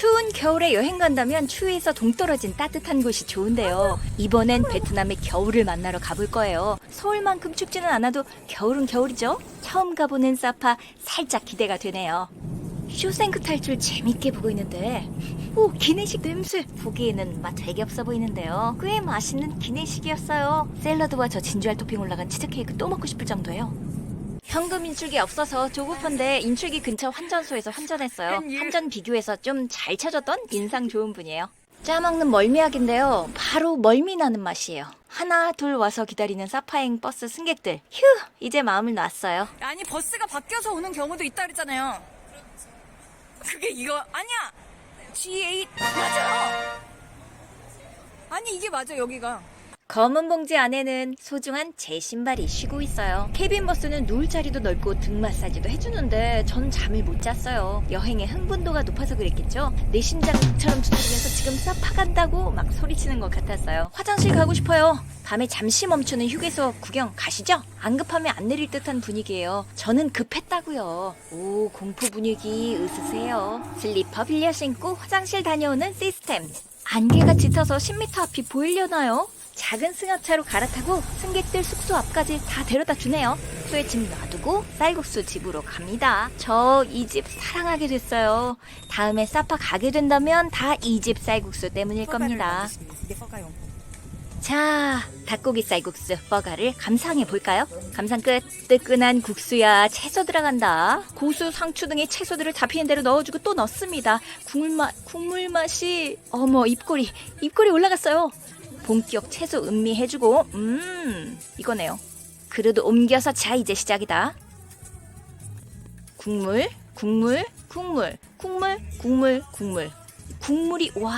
추운 겨울에 여행 간다면 추위에서 동떨어진 따뜻한 곳이 좋은데요. 이번엔 베트남의 겨울을 만나러 가볼 거예요. 서울만큼 춥지는 않아도 겨울은 겨울이죠. 처음 가보는 사파 살짝 기대가 되네요. 쇼생크 탈출 재밌게 보고 있는데 오 기내식 냄새 보기에는 맛 되게 없어 보이는데요 꽤 맛있는 기내식이었어요 샐러드와 저 진주알 토핑 올라간 치즈케이크 또 먹고 싶을 정도예요 현금 인출기 없어서 조급한데 인출기 근처 환전소에서 환전했어요 환전 비교해서 좀 잘 찾았던 인상 좋은 분이에요 짜먹는 멀미약인데요 바로 멀미 나는 맛이에요 하나 둘 와서 기다리는 사파행 버스 승객들 휴 이제 마음을 놨어요 아니 버스가 바뀌어서 오는 경우도 있다 그랬잖아요. 그게 이거 아니야. G8 맞아요. 아니 이게 맞아 여기가. 검은 봉지 안에는 소중한 제 신발이 쉬고 있어요. 케빈 버스는 누울 자리도 넓고 등 마사지도 해주는데 전 잠을 못 잤어요. 여행의 흥분도가 높아서 그랬겠죠? 내 심장처럼 두드리면서 지금 싹 파간다고 막 소리치는 것 같았어요. 화장실 가고 싶어요. 밤에 잠시 멈추는 휴게소 구경 가시죠? 안 급하면 안 내릴 듯한 분위기예요. 저는 급했다고요. 오 공포 분위기 으스세요. 슬리퍼 빌려 신고 화장실 다녀오는 시스템. 안개가 짙어서 10m 앞이 보이려나요? 작은 승합차로 갈아타고 승객들 숙소 앞까지 다 데려다 주네요. 숙소에 짐 놔두고 쌀국수 집으로 갑니다. 저 이 집 사랑하게 됐어요. 다음에 사파 가게 된다면 다 이 집 쌀국수 때문일 겁니다. 이게. 자, 닭고기 쌀국수 버가를 감상해 볼까요? 감상 끝. 뜨끈한 국수야 채소 들어간다. 고수, 상추 등의 채소들을 잡히는 대로 넣어주고 또 넣습니다. 국물 맛, 국물 맛이 어머 입꼬리, 입꼬리 올라갔어요. 본격 채소 음미 해주고, 음, 이거네요. 그릇 옮겨서 자 이제 시작이다. 국물, 국물, 국물, 국물, 국물, 국물. 국물이 와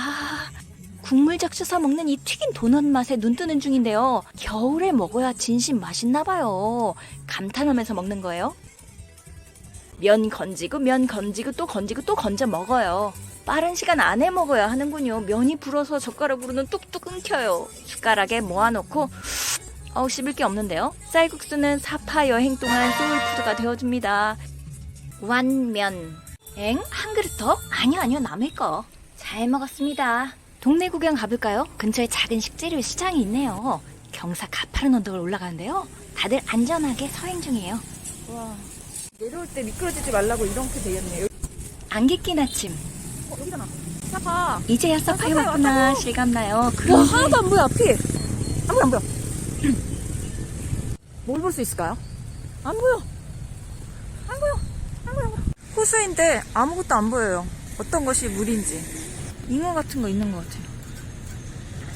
국물 적셔서 먹는 이 튀긴 도넛 맛에 눈 뜨는 중인데요. 겨울에 먹어야 진심 맛있나 봐요. 감탄하면서 먹는 거예요. 면 건지고 면 건지고 또 건지고 또 건져 먹어요. 빠른 시간 안에 먹어야 하는군요. 면이 불어서 젓가락으로는 뚝뚝 끊겨요. 숟가락에 모아놓고 어우 씹을 게 없는데요. 쌀국수는 사파 여행 동안 소울푸드가 되어줍니다. 완면 엥? 한 그릇 더? 아니요 아니요 남을 거. 잘 먹었습니다. 동네 구경 가볼까요? 근처에 작은 식재료 시장이 있네요. 경사 가파른 언덕을 올라가는데요. 다들 안전하게 서행 중이에요. 와 내려올 때 미끄러지지 말라고 이렇게 되었네요. 안개 낀 아침. 어. 이제야 서파에 왔구나 왔다고? 실감나요. 와 그런데 하나도 안 보여 앞이. 안 보여 안 보여. 뭘 볼 수 있을까요? 안 보여. 안 보여. 안 보여. 안 보여. 호수인데 아무것도 안 보여요. 어떤 것이 물인지. 잉어 같은 거 있는 것 같아요.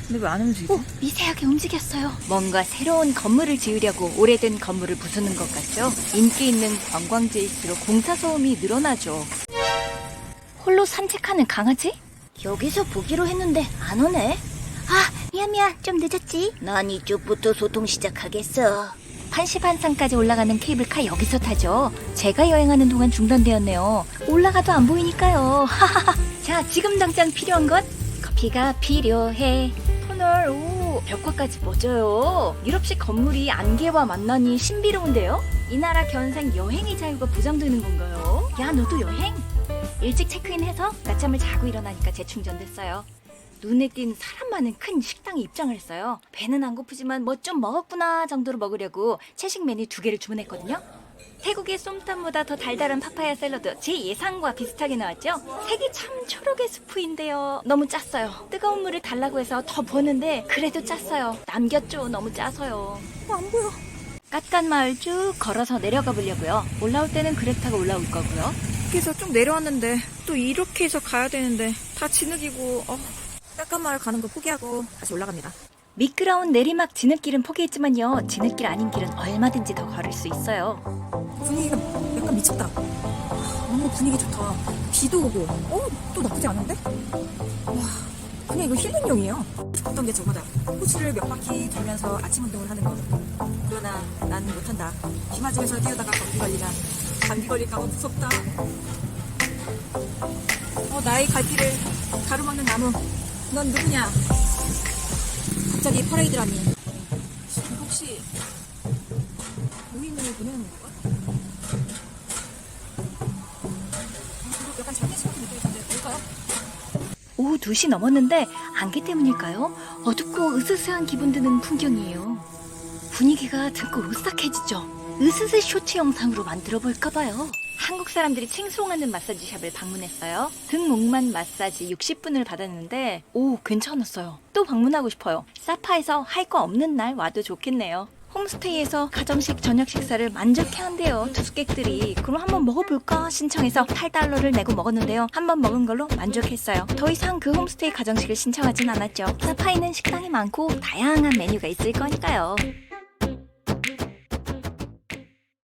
근데 왜 안 움직이지? 오, 미세하게 움직였어요. 뭔가 새로운 건물을 지으려고 오래된 건물을 부수는 것 같죠? 인기 있는 관광지일수록 공사 소음이 늘어나죠. 홀로 산책하는 강아지? 여기서 보기로 했는데 안 오네. 아, 미안 미안. 좀 늦었지. 난 이쪽부터 소통 시작하겠어. 판시반산까지 올라가는 케이블카 여기서 타죠. 제가 여행하는 동안 중단되었네요. 올라가도 안 보이니까요. 하하하. 자, 지금 당장 필요한 것 커피가 필요해. 터널, 오, 벽화까지 멋져요. 유럽식 건물이 안개와 만나니 신비로운데요? 이 나라 견생 여행의 자유가 보장되는 건가요? 야, 너도 여행? 일찍 체크인해서 낮잠을 자고 일어나니까 재충전됐어요. 눈에 띈 사람 많은 큰 식당에 입장을 했어요. 배는 안 고프지만 뭐 좀 먹었구나 정도로 먹으려고 채식 메뉴 두 개를 주문했거든요. 태국의 쏨땀보다 더 달달한 파파야 샐러드 제 예상과 비슷하게 나왔죠? 색이 참 초록의 스프인데요 너무 짰어요 뜨거운 물을 달라고 해서 더 부었는데 그래도 짰어요 남겼죠 너무 짜서요 어, 안 보여. 깎간 마을 쭉 걸어서 내려가 보려고요 올라올 때는 그랩 타고 올라올 거고요 이렇게 해서 쭉 내려왔는데 또 이렇게 해서 가야 되는데 다 진흙이고 어, 깎아마을 가는 거 포기하고 다시 올라갑니다. 미끄러운 내리막 진흙길은 포기했지만요 진흙길 아닌 길은 얼마든지 더 걸을 수 있어요 분위기가 약간 미쳤다. 너무 분위기 좋다. 비도 오고, 어? 또 나쁘지 않은데? 와, 그냥 이거 힐링용이에요. 어떤 게 저거다. 호수를 몇 바퀴 돌면서 아침 운동을 하는 거. 그러나 난 못한다. 비 맞으면서 뛰어다가 감기 걸리면 감기 걸릴까봐 무섭다. 어, 나의 갈피를 가로막는 나무. 넌 누구냐? 갑자기 퍼레이드라니. 혹시 보내는 건가? 아? 오후 2시 넘었는데 안개 때문일까요? 어둡고 으스스한 기분 드는 풍경이에요. 분위기가 듣고 오싹해지죠. 으스스 쇼츠 영상으로 만들어 볼까봐요. 한국 사람들이 칭송하는 마사지샵을 방문했어요. 등 목만 마사지 60분을 받았는데 오 괜찮았어요. 또 방문하고 싶어요. 사파에서 할 거 없는 날 와도 좋겠네요. 홈스테이에서 가정식 저녁 식사를 만족해 한대요 투숙객들이 그럼 한번 먹어볼까 신청해서 8달러를 내고 먹었는데요 한번 먹은 걸로 만족했어요 더 이상 그 홈스테이 가정식을 신청하진 않았죠 사파에는 식당이 많고 다양한 메뉴가 있을 거니까요